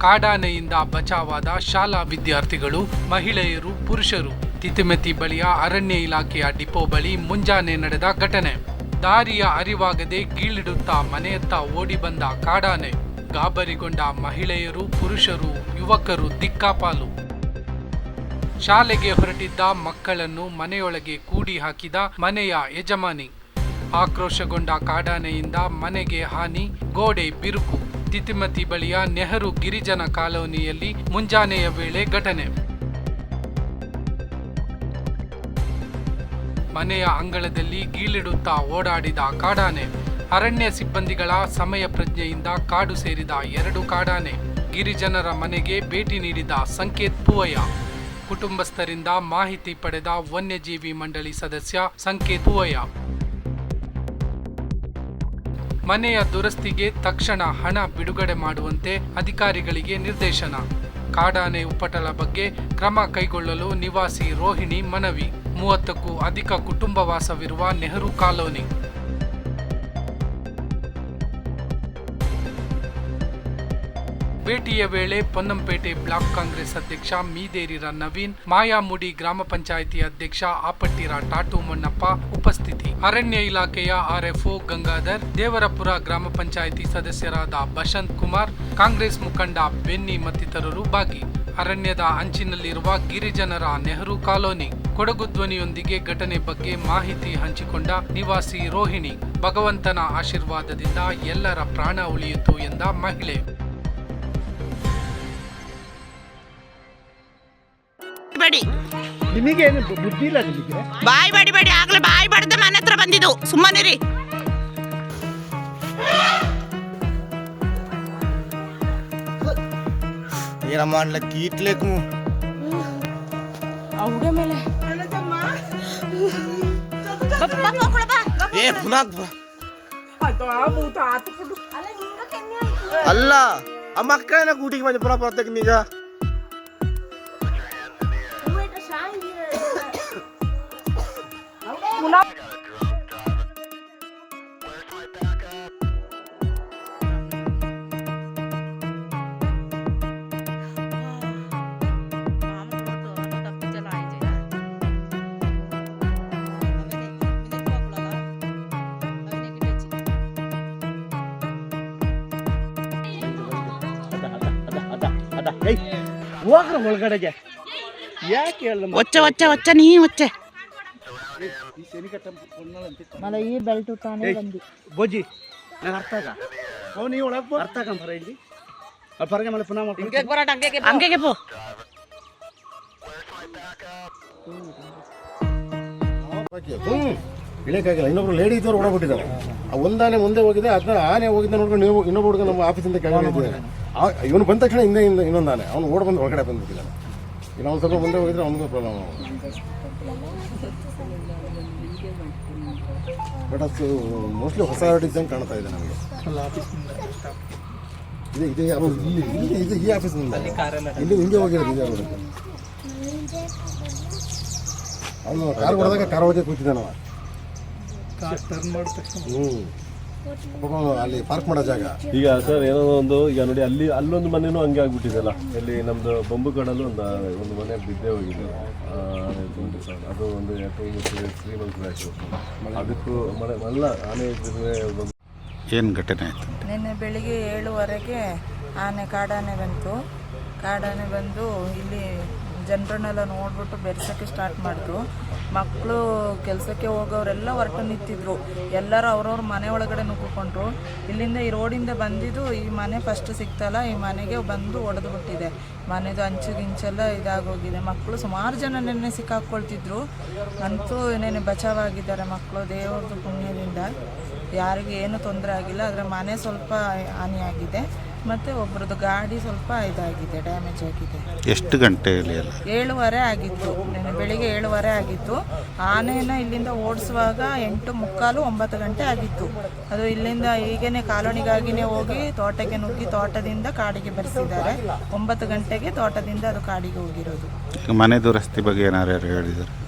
ಕಾಡಾನೆಯಿಂದ ಬಚಾವಾದ ಶಾಲಾ ವಿದ್ಯಾರ್ಥಿಗಳು, ಮಹಿಳೆಯರು, ಪುರುಷರು. ತಿತಿಮತಿ ಬಳಿಯ ಅರಣ್ಯ ಇಲಾಖೆಯ ಡಿಪೋ ಬಳಿ ಮುಂಜಾನೆ ನಡೆದ ಘಟನೆ. ದಾರಿಯ ಅರಿವಾಗದೆ ಗೀಳಿಡುತ್ತಾ ಮನೆಯತ್ತ ಓಡಿ ಬಂದ ಕಾಡಾನೆ. ಗಾಬರಿಗೊಂಡ ಮಹಿಳೆಯರು, ಪುರುಷರು, ಯುವಕರು ದಿಕ್ಕಾಪಾಲು. ಶಾಲೆಗೆ ಹೊರಟಿದ್ದ ಮಕ್ಕಳನ್ನು ಮನೆಯೊಳಗೆ ಕೂಡಿ ಹಾಕಿದ ಮನೆಯ ಯಜಮಾನಿ. ಆಕ್ರೋಶಗೊಂಡ ಕಾಡಾನೆಯಿಂದ ಮನೆಗೆ ಹಾನಿ, ಗೋಡೆ ಬಿರುಕು. ತಿತಿಮತಿ ಬಳಿಯ ನೆಹರು ಗಿರಿಜನ ಕಾಲೋನಿಯಲ್ಲಿ ಮುಂಜಾನೆಯ ವೇಳೆ ಘಟನೆ. ಮನೆಯ ಅಂಗಳದಲ್ಲಿ ಗೀಳಿಡುತ್ತಾ ಓಡಾಡಿದ ಕಾಡಾನೆ. ಅರಣ್ಯ ಸಿಬ್ಬಂದಿಗಳ ಸಮಯ ಪ್ರಜ್ಞೆಯಿಂದ ಕಾಡು ಸೇರಿದ ಎರಡು ಕಾಡಾನೆ. ಗಿರಿಜನರ ಮನೆಗೆ ಭೇಟಿ ನೀಡಿದ ಸಂಕೇತ್ ಪೂವಯ್ಯ. ಕುಟುಂಬಸ್ಥರಿಂದ ಮಾಹಿತಿ ಪಡೆದ ವನ್ಯಜೀವಿ ಮಂಡಳಿ ಸದಸ್ಯ ಸಂಕೇತ್ ಪೂವಯ್ಯ. ಮನೆಯ ದುರಸ್ತಿಗೆ ತಕ್ಷಣ ಹಣ ಬಿಡುಗಡೆ ಮಾಡುವಂತೆ ಅಧಿಕಾರಿಗಳಿಗೆ ನಿರ್ದೇಶನ. ಕಾಡಾನೆ ಉಪಟಳ ಬಗ್ಗೆ ಕ್ರಮ ಕೈಗೊಳ್ಳಲು ನಿವಾಸಿ ರೋಹಿಣಿ ಮನವಿ. ಮೂವತ್ತಕ್ಕೂ ಅಧಿಕ ಕುಟುಂಬ ವಾಸವಿರುವ ನೆಹರು ಕಾಲೋನಿ. ಭೇಟಿಯ ವೇಳೆ ಪೊನ್ನಂಪೇಟೆ ಬ್ಲಾಕ್ ಕಾಂಗ್ರೆಸ್ ಅಧ್ಯಕ್ಷ ಮೀದೇರಿರ ನವೀನ್, ಮಾಯಾಮುಡಿ ಗ್ರಾಮ ಪಂಚಾಯಿತಿ ಅಧ್ಯಕ್ಷ ಆಪಟ್ಟಿರ ಟಾಟು ಮಣ್ಣಪ್ಪ ಉಪಸ್ಥಿತಿ. ಅರಣ್ಯ ಇಲಾಖೆಯ ಆರ್ಎಫ್ಒ ಗಂಗಾಧರ್, ದೇವರಪುರ ಗ್ರಾಮ ಪಂಚಾಯಿತಿ ಸದಸ್ಯರಾದ ಬಸಂತ್ ಕುಮಾರ್, ಕಾಂಗ್ರೆಸ್ ಮುಖಂಡ ಬೆನ್ನಿ ಮತ್ತಿತರರು ಭಾಗಿ. ಅರಣ್ಯದ ಅಂಚಿನಲ್ಲಿರುವ ಗಿರಿಜನರ ನೆಹರು ಕಾಲೋನಿ. ಕೊಡಗು ಧ್ವನಿಯೊಂದಿಗೆ ಘಟನೆ ಬಗ್ಗೆ ಮಾಹಿತಿ ಹಂಚಿಕೊಂಡ ನಿವಾಸಿ ರೋಹಿಣಿ. ಭಗವಂತನ ಆಶೀರ್ವಾದದಿಂದ ಎಲ್ಲರ ಪ್ರಾಣ ಉಳಿಯಿತು ಎಂದ ಮಹಿಳೆ. ಬೇಡಿ. ನಿಮಗೆ ಏನು ಬುದ್ಧಿ ಇಲ್ಲ ನಿಮಗೆ? ಬಾಯ್ ಬೇಡಿ ಬೇಡಿ ಆಗ್ಲೇ ಬಾಯ್ ಬಡ್ದೆ ಮನೆ ಹತ್ರ ಬಂದಿದ್ದು. ಸುಮ್ಮನಿರಿ ಏನಮ್ಮ ಅನ್ಲಕ್ಕೆ ಇಟ್ಲೇಕು ಏ ಪುನಃ ಬ- ಅಲ್ಲ ಆ ಮಕ್ಕಳನ್ನ ಕೂಟಿಗೆ ಬಂದು ಪುನಃ ಬರ್ತಕ್ಕೆ ಅದ ಏಯ್ ಹೋಗ್ರ ಒಳಗಡೆಗೆ ಯಾಕೆ ಹೇಳ ಒಚ್ಚ ಒಚ್ಚ ಒಚ್ಚ ನೀ ಒಚ್ಚೆ ಮಲ ಈ ಬೆಲ್ಟ್ ತಾನೇ ಬಂದಿ ಬೋಜಿ ನಾನು ಅರ್ಥ ಆಗ ಓ ನೀ ಒಳಗೆ ಬೋ ಅರ್ಥ ಆಗಂ ಬರ ಇಲ್ಲಿ ಪರಗೆ ಮಲ ಪುನಃ ಮಾಡಿ ಹಿಂಗೆ ಬರ ಹಂಗೆ ಹಂಗೆ ಬೋ ಹ್ಞೂ ಇಳಿಯಕ್ಕಾಗಿಲ್ಲ. ಇನ್ನೊಬ್ರು ಲೇಡಿ ಇದ್ದವ್ರು ಓಡಾಬಿಟ್ಟಿದ್ದಾರೆ ಆ ಒಂದಾನೆ ಮುಂದೆ ಹೋಗಿದೆ ಅದನ್ನ ಆನೆ ಹೋಗಿದ್ದ ನೋಡ್ಕೊಂಡು ನೀವು ಇನ್ನೊಬ್ಬ ಹುಡುಗ ನಮ್ಮ ಆಫೀಸಿಂದ ಕೆಳಗೆ ನಿಂತಿದ್ದಾನೆ ಇವನು ಬಂದ ತಕ್ಷಣ ಹಿಂದೆ ಹಿಂದೆ ಇನ್ನೊಂದು ಆನೆ. ಅವ್ನು ಓಡ್ ಬಂದು ಒಳಗಡೆ ಬಂದ್ಬಿಟ್ಟಿದ್ದಾನೆ. ಇನ್ನು ಅವ್ನು ಸ್ವಲ್ಪ ಮುಂದೆ ಹೋಗಿದ್ರೆ ಅವ್ನಿಗೂ ಪ್ರಾಬ್ಲಮ್ ಬಟ್ ಅದು ಮೋಸ್ಟ್ಲಿ ಹೊಸ ಡಿಸೈನ್ ಕಾಣ್ತಾ ಇದೆ ನಮಗೆ. ಇದೆ ಇಲ್ಲಿ ಇಲ್ಲಿ ಇದು ಈ ಆಫೀಸ್ನಿಂದ ಇಲ್ಲಿ ಹಿಂಗೆ ಹೋಗಿರೋದು ಇದೇ ರೋಡಲ್ಲಿ. ಅವನು ಕಾರ್ ಹೊಡೆದಾಗ ಕಾರ್ ಒಳಗೆ ಕೂತಿದ್ದಾನವ. ಹ್ಞೂ ಪಾಪ ಅವ್ನು ಅಲ್ಲಿ ಪಾರ್ಕ್ ಮಾಡೋ ಜಾಗ. ಈಗ ಸರ್ ಏನೋ ಒಂದು ಈಗ ನೋಡಿ ಅಲ್ಲಿ ಅಲ್ಲೊಂದು ಮನೆನೂ ಹಂಗೆ ಆಗ್ಬಿಟ್ಟಿದೆಲ್ಲ. ಇಲ್ಲಿ ನಮ್ದು ಬೊಂಬು ಕಡಲು ಒಂದು ಒಂದು ಮನೆ ಬಿದ್ದೇ ಹೋಗಿದೆ. ಆ, ಒಂದು ಸರ್ ಅದು ಒಂದು ಟೂ ತ್ರೀ ಮಂತ್ಸ್ ಬ್ಯಾಕ್ ಅದಕ್ಕೂ ಮಳೆ ಮಲ್ಲ ಆನೆ ಇದ್ರೆ ಒಂದು ಏನು ಘಟನೆ ಆಯಿತು? ನಿನ್ನೆ ಬೆಳಿಗ್ಗೆ ಏಳುವರೆಗೆ ಆನೆ ಕಾಡಾನೆ ಬಂತು. ಕಾಡಾನೆ ಬಂದು ಇಲ್ಲಿ ಜನರನ್ನೆಲ್ಲ ನೋಡ್ಬಿಟ್ಟು ಬೆರೆಸೋಕ್ಕೆ ಸ್ಟಾರ್ಟ್ ಮಾಡಿದ್ರು. ಮಕ್ಕಳು ಕೆಲಸಕ್ಕೆ ಹೋಗೋರೆಲ್ಲ ಹೊರಟು ನಿಂತಿದ್ರು. ಎಲ್ಲರೂ ಅವ್ರವ್ರ ಮನೆ ಒಳಗಡೆ ನುಗ್ಗಿಕೊಂಡ್ರು. ಇಲ್ಲಿಂದ ಈ ರೋಡಿಂದ ಬಂದಿದ್ದು ಈ ಮನೆ ಫಸ್ಟ್ ಸಿಗ್ತಲ್ಲ, ಈ ಮನೆಗೆ ಬಂದು ಒಡೆದು ಬಿಟ್ಟಿದೆ ಮನೆದು ಅಂಚು ಗಿಂಚೆಲ್ಲ ಇದಾಗೋಗಿದೆ. ಮಕ್ಕಳು ಸುಮಾರು ಜನ ನೆನ್ನೆ ಸಿಕ್ಕಾಕ್ಕೊಳ್ತಿದ್ರು ಅಂತೂ ನೆನ್ನೆ ಬಚಾವಾಗಿದ್ದಾರೆ ಮಕ್ಕಳು ದೇವ್ರದ್ದು ಪುಣ್ಯದಿಂದ. ಯಾರಿಗೂ ಏನು ತೊಂದರೆ ಆಗಿಲ್ಲ, ಆದರೆ ಮನೆ ಸ್ವಲ್ಪ ಹಾನಿಯಾಗಿದೆ. ಮತ್ತು ಒಬ್ರದ್ದು ಗಾಡಿ ಸ್ವಲ್ಪ ಇದಾಗಿದೆ ಡ್ಯಾಮೇಜ್ ಆಗಿದೆ. ಎಷ್ಟು ಗಂಟೆ ಎಲ್ಲ? ಏಳುವರೆ ಆಗಿತ್ತು. ನೆನ್ನೆ ಬೆಳಿಗ್ಗೆ ಏಳುವರೆ ಆಗಿತ್ತು. ಆನೆಯನ್ನು ಇಲ್ಲಿಂದ ಓಡಿಸುವಾಗ ಎಂಟು ಮುಕ್ಕಾಲು ಒಂಬತ್ತು ಗಂಟೆ ಆಗಿತ್ತು. ಅದು ಇಲ್ಲಿಂದ ಈಗೇನೆ ಕಾಲೋನಿಗಾಗಿನೇ ಹೋಗಿ ತೋಟಕ್ಕೆ ನುಗ್ಗಿ ತೋಟದಿಂದ ಕಾಡಿಗೆ ಬರೆಸಿದ್ದಾರೆ. ಒಂಬತ್ತು ಗಂಟೆಗೆ ತೋಟದಿಂದ ಅದು ಕಾಡಿಗೆ ಹೋಗಿರೋದು. ಮನೆ ದುರಸ್ತಿ ಬಗ್ಗೆ ಏನಾರು ಹೇಳಿದ್ರು? ಹೇಳಿದ್ದಾರೆ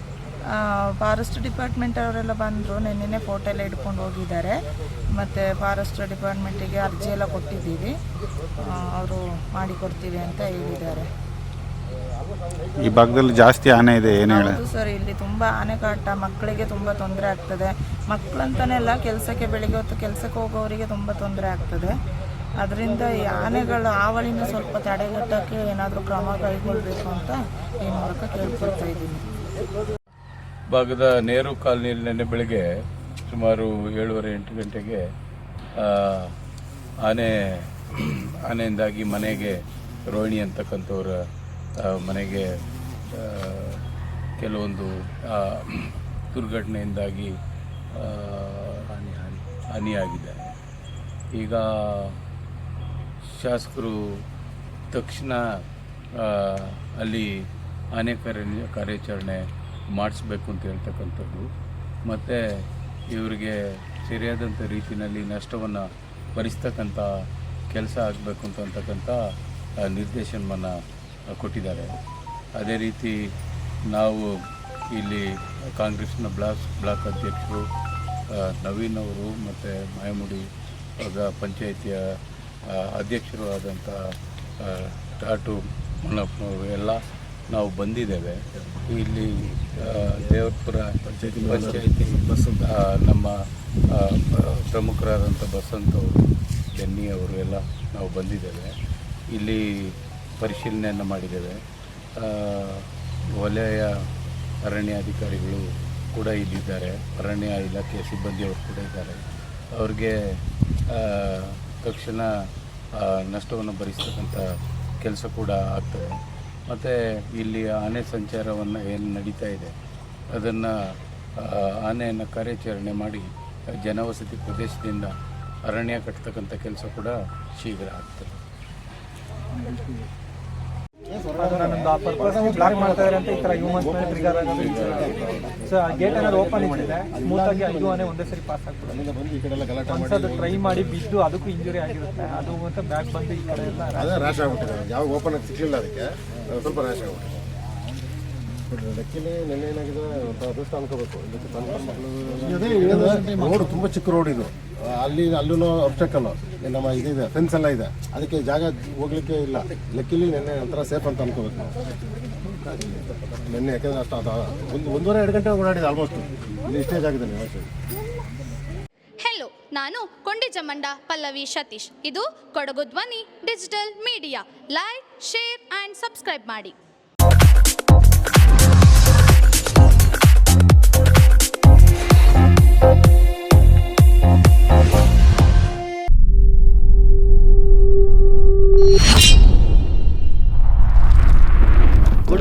ಫಾರೆಸ್ಟ್ ಡಿಪಾರ್ಟ್ಮೆಂಟ್ ಅವರೆಲ್ಲ ಬಂದರು ನಿನ್ನೆ ಫೋಟೋ ಎಲ್ಲ ಹಿಡ್ಕೊಂಡು ಹೋಗಿದ್ದಾರೆ. ಮತ್ತು ಫಾರೆಸ್ಟ್ ಡಿಪಾರ್ಟ್ಮೆಂಟಿಗೆ ಅರ್ಜಿ ಎಲ್ಲ ಕೊಟ್ಟಿದ್ದೀವಿ. ಅವರು ಮಾಡಿಕೊಡ್ತೀವಿ ಅಂತ ಹೇಳಿದ್ದಾರೆ. ಈ ಭಾಗದಲ್ಲಿ ಜಾಸ್ತಿ ಆನೆ ಇದೆ ಏನು ಹೇಳಿ ಸರ್ ಇಲ್ಲಿ ತುಂಬ ಆನೆಕಾಟ ಮಕ್ಕಳಿಗೆ ತುಂಬ ತೊಂದರೆ ಆಗ್ತದೆ. ಮಕ್ಕಳಂತಾನೆ ಅಲ್ಲ ಕೆಲಸಕ್ಕೆ ಬೆಳಿಗ್ಗೆ ಹೊತ್ತು ಕೆಲಸಕ್ಕೆ ಹೋಗೋವರಿಗೆ ತುಂಬ ತೊಂದರೆ ಆಗ್ತದೆ. ಅದರಿಂದ ಈ ಆನೆಗಳ ಆವಳಿನ ಸ್ವಲ್ಪ ತಡೆಗಟ್ಟೋಕ್ಕೆ ಏನಾದರೂ ಕ್ರಮ ಕೈಗೊಳ್ಳಬೇಕು ಅಂತ ಈ ಮೂಲಕ ಕೇಳ್ಕೊಳ್ತಾ ಇದ್ದೀನಿ. ಭಾಗದ ನೇರು ಕಾಲನಿಯಲ್ಲಿ ನಿನ್ನೆ ಬೆಳಗ್ಗೆ ಸುಮಾರು ಏಳುವರೆ ಎಂಟು ಗಂಟೆಗೆ ಆನೆ, ಆನೆಯಿಂದಾಗಿ ಮನೆಗೆ ರೋಹಿಣಿ ಅಂತಕ್ಕಂಥವ್ರ ಮನೆಗೆ ಕೆಲವೊಂದು ದುರ್ಘಟನೆಯಿಂದಾಗಿ ಹಾನಿ ಹಾನಿಯಾಗಿದೆ. ಈಗ ಶಾಸಕರು ತಕ್ಷಣ ಅಲ್ಲಿ ಆನೆ ಕಾರ್ಯ ಕಾರ್ಯಾಚರಣೆ ಮಾಡಿಸ್ಬೇಕು ಅಂತ ಹೇಳ್ತಕ್ಕಂಥದ್ದು. ಮತ್ತು ಇವರಿಗೆ ಸರಿಯಾದಂಥ ರೀತಿಯಲ್ಲಿ ನಷ್ಟವನ್ನು ಭರಿಸ್ತಕ್ಕಂಥ ಕೆಲಸ ಆಗಬೇಕು ಅಂತ ಅಂತಕ್ಕಂಥ ನಿರ್ದೇಶನವನ್ನು ಕೊಟ್ಟಿದ್ದಾರೆ. ಅದೇ ರೀತಿ ನಾವು ಇಲ್ಲಿ ಕಾಂಗ್ರೆಸ್ನ ಬ್ಲಾಕ್ ಬ್ಲಾಕ್ ಅಧ್ಯಕ್ಷರು ನವೀನ್ ಅವರು ಮತ್ತು ಮಾಯಮುಡಿ ಪಂಚಾಯಿತಿಯ ಅಧ್ಯಕ್ಷರು ಆದಂಥ ಟಾಟು ಮಣ್ಣಪ್ಪನವರು ಎಲ್ಲ ನಾವು ಬಂದಿದ್ದೇವೆ. ಇಲ್ಲಿ ದೇವರಪುರ ಪಂಚಾಯತಿ ಪಂಚಾಯತಿ ಬಸಂತ ನಮ್ಮ ಪ್ರಮುಖರಾದಂಥ ಬಸಂತ್ ಅವರು, ಬೆನ್ನಿ ಅವರು ಎಲ್ಲ ನಾವು ಬಂದಿದ್ದೇವೆ. ಇಲ್ಲಿ ಪರಿಶೀಲನೆಯನ್ನು ಮಾಡಿದ್ದೇವೆ. ವಲಯ ಅರಣ್ಯಾಧಿಕಾರಿಗಳು ಕೂಡ ಇಲ್ಲಿದ್ದಾರೆ. ಅರಣ್ಯ ಇಲಾಖೆಯ ಸಿಬ್ಬಂದಿಯವರು ಕೂಡ ಇದ್ದಾರೆ. ಅವ್ರಿಗೆ ತಕ್ಷಣ ನಷ್ಟವನ್ನು ಭರಿಸ್ತಕ್ಕಂಥ ಕೆಲಸ ಕೂಡ ಆಗ್ತದೆ. ಮತ್ತು ಇಲ್ಲಿ ಆನೆ ಸಂಚಾರವನ್ನು ಏನು ನಡೀತಾ ಇದೆ, ಅದನ್ನು ಆನೆಯನ್ನು ಕಾರ್ಯಾಚರಣೆ ಮಾಡಿ ಜನವಸತಿ ಪ್ರದೇಶದಿಂದ ಅರಣ್ಯ ಕಟ್ತಕ್ಕಂಥ ಕೆಲಸ ಕೂಡ ಶೀಘ್ರ ಆಗ್ತದೆ. ಬ್ಲಾಕ್ ಮಾಡ್ತಾ ಇದಾರೆ ಅಂತ ಈ ತರ ಹ್ಯೂಮನ್ಸ್ ಮೇಲೆ ಟ್ರಿಗರ್ ಆಗೋದು ಸೊ ಆ ಗೇಟ್ ಏನಾದ್ರು ಓಪನ್ ಮಾಡಿದೆ ಆಗಿ ಐದು ಆನೆ ಒಂದೇ ಸರಿ ಪಾಸ್ ಮಾಡಿ ಒಂದ್ಸಲ ಟ್ರೈ ಮಾಡಿ ಬಿದ್ದು ಅದಕ್ಕೂ ಇಂಜುರಿ ಆಗಿರುತ್ತೆ. ಅದು ಮತ್ತೆ ಬ್ಯಾಕ್ ಬಂದು ಈ ಕಡೆ ಎಲ್ಲ ಅದೇ ರ್ಯಾಶ್ ಆಗ್ಬಿಟ್ಟಿದೆ. ಯಾವ ಓಪನ್ ಸಿಕ್ಕಿಲ್ಲ ಅದಕ್ಕೆ ಅದು ಸ್ವಲ್ಪ ರ್ಯಾಶ್ ಆಗ್ಬಿಟ್ಟಿದೆ. ಲೆಕ್ಕಿಲಿ ನೆನ್ನೆ ಏನಾಗಿದೆ? ಒಂಥರ ಅದೃಷ್ಟ ಅನ್ಕೋಬೇಕು. ಇದಕ್ಕೆ ಸಣ್ಣ ರೋಡ್ ತುಂಬ ಚಿಕ್ಕ ರೋಡ್ ಇದು. ಅಲ್ಲಿ ಅಲ್ಲೂ ಅಬ್ಸ್ಟಕಲ್ ನಮ್ಮ ಇದಿದೆ ಫೆನ್ಸ್ ಎಲ್ಲ ಇದೆ. ಅದಕ್ಕೆ ಜಾಗ ಹೋಗ್ಲಿಕ್ಕೆ ಇಲ್ಲ. ಲೆಕ್ಕಿಲಿ ನೆನ್ನೆ ಒಂಥರ ಸೇಫ್ ಅಂತ ಅನ್ಕೋಬೇಕು ನಿನ್ನೆ ಯಾಕಂದ್ರೆ ಅಷ್ಟು ಅದು ಒಂದು ಒಂದೂವರೆ ಎರಡು ಗಂಟೆ ಓಡಾಡಿದೆ ಆಲ್ಮೋಸ್ಟ್ ಇಲ್ಲಿ ಇಷ್ಟೇ ಜಾಗದಲ್ಲಿ ವ್ಯವಸ್ಥೆ ಹೆಲೋ ನಾನು ಕೊಂಡಿ ಜಮಂಡ ಪಲ್ಲವಿ ಸತೀಶ್. ಇದು Kodagu Dhwani digital media like share and subscribe ಮಾಡಿ.